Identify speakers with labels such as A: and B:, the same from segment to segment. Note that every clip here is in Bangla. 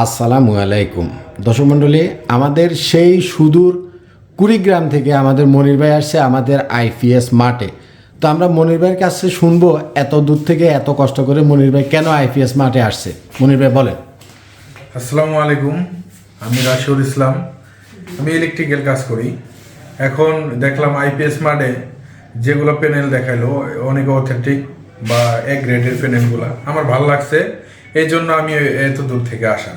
A: আসসালামু আলাইকুম। দর্শক মণ্ডলী, আমাদের সেই সুদূর কুড়িগ্রাম থেকে আমাদের মনির ভাই আসছে আমাদের আইপিএস মাঠে। তো আমরা মনির ভাইয়ের কাছে শুনব এত দূর থেকে এত কষ্ট করে মনির ভাই কেন আইপিএস মাঠে আসছে। মনির ভাই, বলেন।
B: আসসালামু আলাইকুম, আমি রাশিউল ইসলাম। আমি ইলেকট্রিক্যাল কাজ করি। এখন দেখলাম আইপিএস মাঠে যেগুলো প্যানেল দেখাইলো, অনেক অথেন্টিক বা এক গ্রেডের প্যানেলগুলো আমার ভালো লাগছে এই জন্য আমি এত দূর থেকে আসা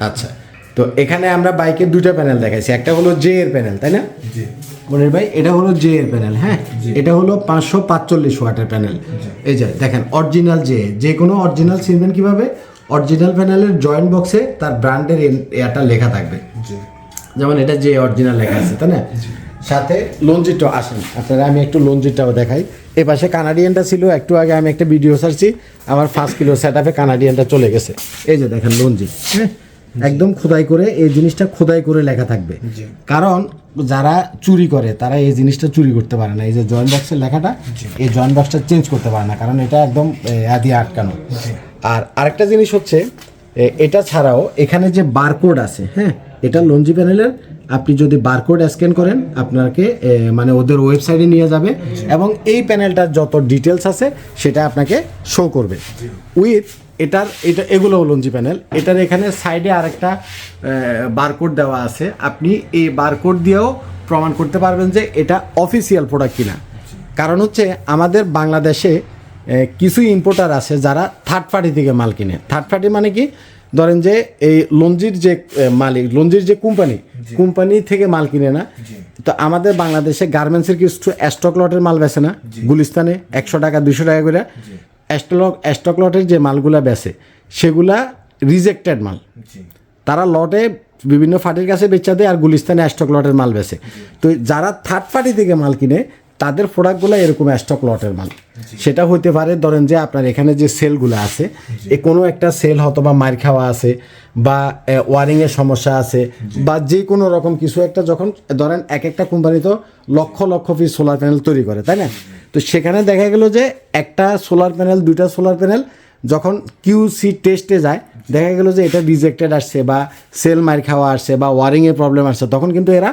A: আচ্ছা তো এখানে আমরা বাইকের দুটো প্যানেল দেখাইছি। একটা হলো জে এর প্যানেল তাই না?
B: জি।
A: মনির ভাই এটা হলো জে এর প্যানেল হ্যাঁ? এটা হলো পাঁচশো পাঁচচল্লিশ ওয়াটের প্যানেল। এই যে দেখেন অরিজিনাল জে যে কোনো অরিজিনাল চিনবেন কীভাবে? অরিজিনাল প্যানেলের জয়েন্ট বক্সে তার ব্র্যান্ডের এটা লেখা থাকবে। যেমন এটা যে অরিজিনাল লেখা আছে তাই না? সাথে লঞ্জিটাও আসেন। আপনারা আমি একটু লঞ্জিটাও দেখাই। এ পাশে কানাডিয়ানটা ছিল একটু আগে আমি একটা ভিডিও সারছি আমার পাঁচ কিলো সেট আপে কানাডিয়ানটা চলে গেছে। এই যে দেখেন লঞ্জি। হ্যাঁ? একদম খোদাই করে এই জিনিসটা খোদাই করে লেখা থাকবে। কারণ যারা চুরি করে তারা এই জিনিসটা চুরি করতে পারে না। এই যে জয়েন্ট বক্সের লেখাটা এই জয়েন্ট বক্সটা চেঞ্জ করতে পারে না কারণ এটা একদম আদি আটকানো। আর আরেকটা জিনিস হচ্ছে এটা ছাড়াও এখানে যে বারকোড আছে হ্যাঁ? এটা লঞ্জি প্যানেলের আপনি যদি বারকোড স্ক্যান করেন, আপনাকে মানে ওদের ওয়েবসাইটে নিয়ে যাবে এবং এই প্যানেলটার যত ডিটেলস আছে, সেটা আপনাকে শো করবে। উইথ এটার, এটা, এগুলো লঞ্জি প্যানেল এটার এখানে সাইডে আরেকটা বারকোড দেওয়া আছে। আপনি এই বারকোড দিয়েও প্রমাণ করতে পারবেন যে এটা অফিসিয়াল প্রোডাক্ট কিনা। কারণ হচ্ছে আমাদের বাংলাদেশে কিছু ইম্পোর্টার আছে যারা থার্ড পার্টি থেকে মাল কিনে। থার্ড পার্টি মানে কি? ধরেন যে এই লঞ্জির যে মালিক লঞ্জির যে কোম্পানি কোম্পানি থেকে মাল কিনে না তো আমাদের বাংলাদেশে গার্মেন্টসের কিছু স্টক লটের মাল বেছে না গুলিস্তানে একশো টাকা দুশো টাকা করে। স্টক স্টক লটের যে মালগুলা বেছে সেগুলা রিজেক্টেড মাল। তারা লটে বিভিন্ন ফাটির কাছে বেচা দেয় আর গুলিস্তানে স্টক লটের মাল বেচে। তো যারা থার্ড পার্টি থেকে মাল কিনে তাদের প্রোডাক্টগুলো এরকম স্টক লটের মাল। সেটা হইতে পারে ধরেন যে আপনার এখানে যে সেলগুলো আছে এ কোনো একটা সেল হয়তো বা মার খাওয়া আছে বা ওয়ারিংয়ের সমস্যা আছে বা যে কোনো রকম কিছু একটা যখন ধরেন এক একটা কোম্পানি তো lakh lakh piece solar panel তৈরি করে তাই না? তো সেখানে দেখা গেল যে একটা সোলার প্যানেল দুইটা সোলার প্যানেল যখন কিউসি টেস্টে যায় দেখা গেল যে এটা রিজেক্টেড আসছে বা সেল মার খাওয়া আসছে বা ওয়ারিংয়ের প্রবলেম আসছে তখন কিন্তু এরা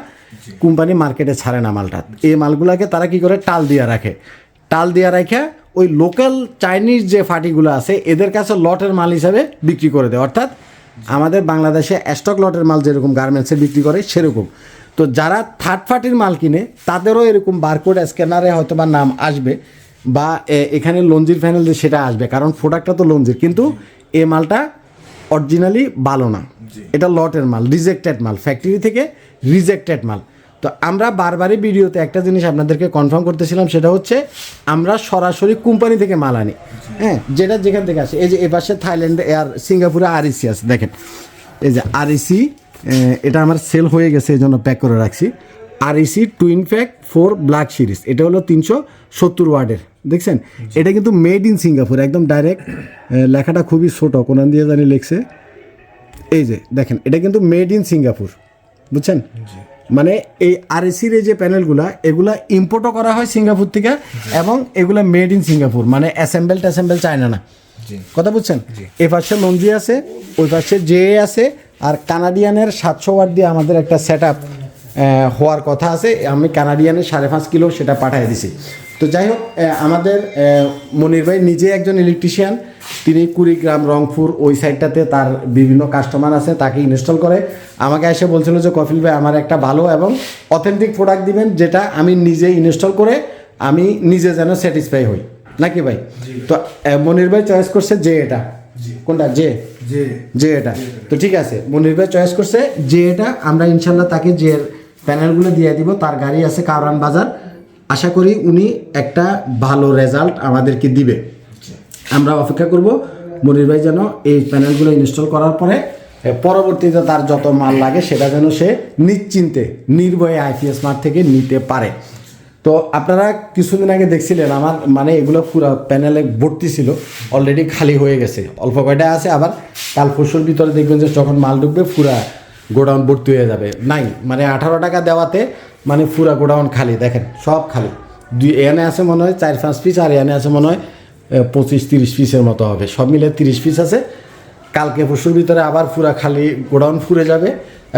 A: কোম্পানি মার্কেটে ছাড়ে না মালটা। এই মালগুলোকে তারা কি করে? টাল দিয়ে রাখে। টাল দিয়ে রেখে ওই লোকাল চাইনিজ যে ফাটিগুলো আছে এদের কাছে লটের মাল হিসাবে বিক্রি করে দেয়। অর্থাৎ আমাদের বাংলাদেশে স্টক লটের মাল যেরকম গার্মেন্টসে বিক্রি করে সেরকম। তো যারা থার্ড পার্টির মাল কিনে তাদেরও এরকম বারকোড স্ক্যানারে হয়তো বা নাম আসবে। বা এখানে লঞ্জির প্যানেল দিয়ে সেটা আসবে কারণ প্রোডাক্টটা তো লঞ্জির কিন্তু এ মালটা অরিজিনালি ভালো না। এটা লটের মাল রিজেক্টেড মাল ফ্যাক্টরি থেকে রিজেক্টেড মাল। তো আমরা বারবারই ভিডিওতে একটা জিনিস আপনাদেরকে কনফার্ম করতেছিলাম সেটা হচ্ছে আমরা সরাসরি কোম্পানি থেকে মাল আনি। হ্যাঁ যেটা যেখান থেকে আসে। এই যে এপাশে থাইল্যান্ডে আর সিঙ্গাপুরে আরইসি আছে দেখেন। এই যে আরইসি এটা আমার সেল হয়ে গেছে এই জন্য প্যাক করে রাখছি। REC twin pack four black series এটা হলো তিনশো সত্তর ওয়ার্ডের। দেখছেন? এটা কিন্তু মেড ইন সিঙ্গাপুর একদম ডাইরেক্ট লেখাটা খুবই ছোট কোনান দিয়ে জানি লিখছে। এই যে দেখেন এটা কিন্তু মেড ইন সিঙ্গাপুর বুঝছেন? মানে এই আর এসির এই যে প্যানেলগুলা এগুলা ইম্পোর্টও করা হয় সিঙ্গাপুর থেকে এবং এগুলা মেড ইন সিঙ্গাপুর মানে অ্যাসেম্বল ট্যাসেম্বল চায়না না। কথা বুঝছেন? এ পাশে লঞ্জি আছে ওই পাশে জে আছে আর কানাডিয়ানের সাতশো ওয়াট দিয়ে আমাদের একটা সেট আপ হওয়ার কথা আছে। আমি কানাডিয়ানের সাড়ে পাঁচ কিলো সেটা পাঠিয়ে দিছি। তো যাই হোক আমাদের মনির ভাই নিজে একজন ইলেকট্রিশিয়ান তিনি কুড়িগ্রাম রংপুর ওই সাইডটাতে তার বিভিন্ন কাস্টমার আছে তাকে ইনস্টল করে। আমাকে এসে বলছিল যে কফিল ভাই আমার একটা ভালো এবং অথেন্টিক প্রোডাক্ট দিবেন যেটা আমি নিজে ইনস্টল করে আমি নিজে যেন স্যাটিসফাই হই। নাকি ভাই? তো মনির ভাই চয়েস করছে যে এটা। কোনটা? যে।
B: যে।
A: এটা। তো ঠিক আছে মনির ভাই চয়েস করছে যে এটা। আমরা ইনশাল্লাহ তাকে যে প্যানেলগুলো দিয়ে দিব, তার গাড়ি আছে কারওয়ান বাজার। আশা করি উনি একটা ভালো রেজাল্ট আমাদেরকে দিবে। আমরা অপেক্ষা করব মনির ভাই যেন এই প্যানেলগুলো ইনস্টল করার পরে পরবর্তীতে তার যত মাল লাগে সেটা যেন সে নিশ্চিন্তে, নির্ভয়ে আইপিএস মার্ট থেকে নিতে পারে। তো আপনারা কিছুদিন আগে দেখছিলেন আমার মানে এগুলো পুরো প্যানেলে ভর্তি ছিল অলরেডি খালি হয়ে গেছে। অল্প কয়টা আছে, আবার কাল পরশুর ভিতরে দেখবেন যে যখন মাল ঢুকবে, পুরা গোডাউন ভর্তি হয়ে যাবে। নাই মানে আঠারো টাকা দেওয়াতে মানে পুরা গোডাউন খালি, দেখেন, সব খালি। দুই, এনে আছে মনে হয় চার, পাঁচ পিস আর এনে আছে মনে হয় পঁচিশ, তিরিশ পিসের মতো হবে। সব মিলে তিরিশ পিস আছে। কালকে পরশুর ভিতরে আবার পুরা খালি গোডাউন ফুরে যাবে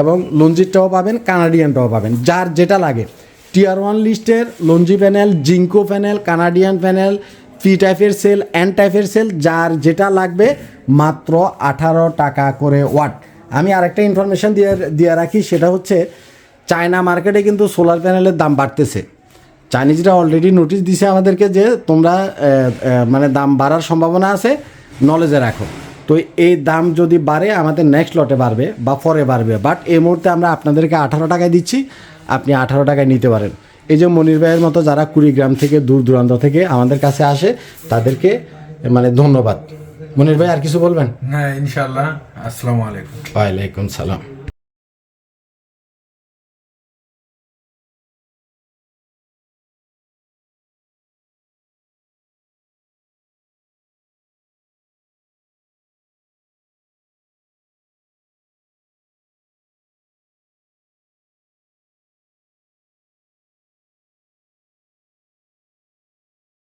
A: এবং লঞ্জিরটাও পাবেন কানাডিয়ানটাও পাবেন। যার যেটা লাগে। টিয়ার ওয়ান লিস্টের LONGi panel Jinko panel Canadian panel P টাইপের সেল অ্যান্ড টাইপের সেল যার যেটা লাগবে, মাত্র আঠারো টাকা করে ওয়াট আমি আরেকটা ইনফরমেশন দিয়ে দিয়ে রাখি, সেটা হচ্ছে চায়না মার্কেটে কিন্তু সোলার প্যানেলের দাম বাড়তেছে। চাইনিজরা অলরেডি নোটিশ দিছে আমাদেরকে যে তোমরা মানে দাম বাড়ার সম্ভাবনা আছে নলেজে রাখো। তো এই দাম যদি বাড়ে, আমাদের নেক্সট লটে বাড়বে বা পরে বাড়বে। বাট এই মুহূর্তে আমরা আপনাদেরকে আঠারো টাকায় দিচ্ছি, আপনি আঠারো টাকায় নিতে পারেন। এই যে মনির ভাইয়ের মতো যারা কুড়িগ্রাম থেকে দূর দূরান্ত থেকে আমাদের কাছে আসে, তাদেরকে মানে ধন্যবাদ। মনির ভাই আর কিছু বলবেন?
B: হ্যাঁ ইনশাল্লাহ আসসালামু আলাইকুম।
A: ওয়ালাইকুম সালাম।